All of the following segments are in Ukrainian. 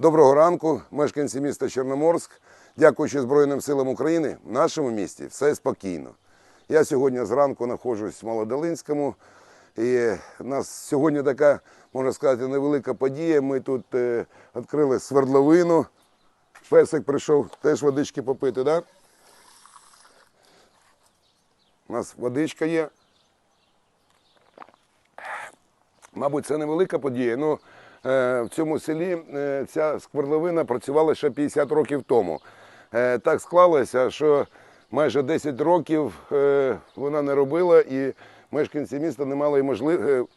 Доброго ранку, мешканці міста Чорноморськ. Дякуючи Збройним силам України, в нашому місті все спокійно. Я сьогодні зранку знаходжусь в Молодолинському. І у нас сьогодні така, можна сказати, невелика подія. Ми тут е, відкрили свердловину. Песик прийшов теж водички попити, так? У нас водичка є. Мабуть, це невелика подія. Ну, в цьому селі е, ця скверловина працювала ще 50 років тому. Е, так склалося, що майже 10 років е, вона не робила, і мешканці міста не мали можливості.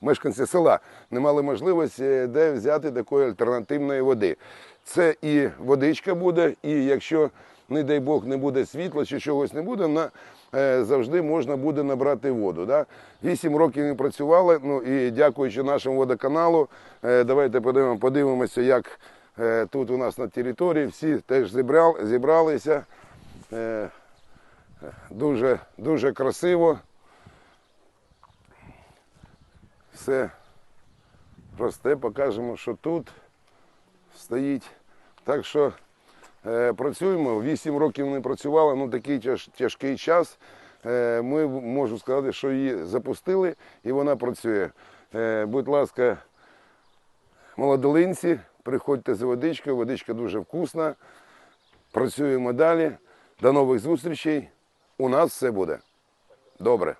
Мешканці села не мали можливості е, де взяти такої альтернативної води. Це і водичка буде, і якщо, не дай Бог, не буде світла чи чогось не буде, на, е, завжди можна буде набрати воду. Да? Вісім років ми працювали, ну і дякуючи нашому водоканалу, е, давайте подивимо, подивимося, як е, тут у нас на території всі теж зібрал, зібралися. Дуже, дуже красиво. Все росте, покажемо, що тут стоїть. Так що працюємо. Вісім років не працювали, ну такий тяж, тяжкий час. Е, ми можу сказати, що її запустили і вона працює. Е, будь ласка, молодолинці, приходьте за водичкою, водичка дуже вкусна. Працюємо далі. До нових зустрічей. У нас все буде добре.